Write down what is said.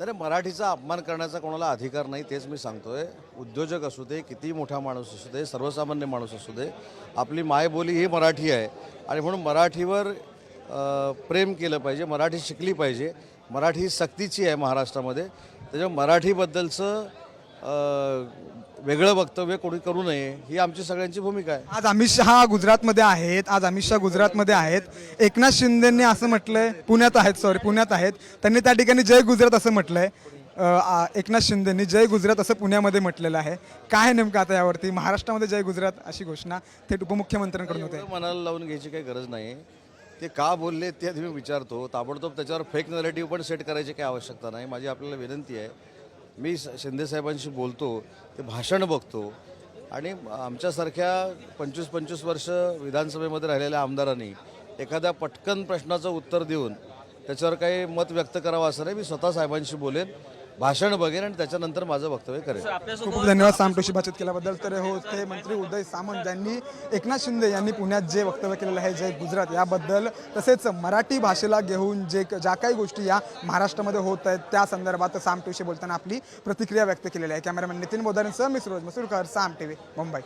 तर मराठीचा अपमान करण्याचा कोणाला अधिकार नाही तेच मी सांगतोय. उद्योजक असू दे किती मोठा माणूस असू दे सर्वसामान्य माणूस असू दे आपली मायबोली ही मराठी आहे. आणि म्हणून मराठीवर प्रेम केलं पाहिजे मराठी शिकली पाहिजे. मराठी ही सक्तीची आहे महाराष्ट्रामध्ये. त्याच्यामुळे मराठीबद्दलचं वेगळं वक्तव्य कोणी करू नये ही आमची सगळ्यांची भूमिका आहे. आज अमित शहा गुजरातमध्ये आहेत आज अमित शहा गुजरातमध्ये आहेत. एकनाथ शिंदेंनी असं म्हटलंय पुण्यात आहेत सॉरी पुण्यात आहेत. त्यांनी त्या ठिकाणी जय गुजरात असं म्हटलंय. एकनाथ शिंदेंनी जय गुजरात असं पुण्यामध्ये म्हटलेलं आहे. काय नेमकं आता यावरती? महाराष्ट्रामध्ये जय गुजरात अशी घोषणा थेट उपमुख्यमंत्र्यांकडून होते. मनाला लावून घ्यायची काही गरज नाही. ते का बोलले ते आधी मी विचारतो. ताबडतोब त्याच्यावर फेक नरेटिव्ह पण सेट करायची काही आवश्यकता नाही. माझी आपल्याला विनंती आहे. मी शिंदेसाहेबांशी शिंदे साहेबांशी बोलतो ते भाषण बघतो आणि आमच्यासारख्या पंचवीस पंचवीस वर्ष विधानसभेमध्ये राहिलेल्या आमदारांनी एखाद्या पटकन प्रश्नाचं उत्तर देऊन त्याच्यावर काही मत व्यक्त करावं असं नाही मी स्वतः साहेबांशी बोलेन. भाषण बघेन आणि त्याच्यानंतर माझं वक्तव्य करेन. खूप खूप धन्यवाद सामटोशी बातचीत केल्याबद्दल. तर हो ते मंत्री उदय सामंत यांनी एकनाथ शिंदे यांनी पुण्यात जे वक्तव्य केलेलं आहे जय गुजरात याबद्दल तसेच मराठी भाषेला घेऊन जे ज्या काही गोष्टी या महाराष्ट्रामध्ये होत आहेत त्या संदर्भात सामटोशी बोलताना आपली प्रतिक्रिया व्यक्त केलेली आहे. कॅमेरामॅन नितीन बोधारेंसह मी सुरज मसूरकर साम टीव्ही मुंबई.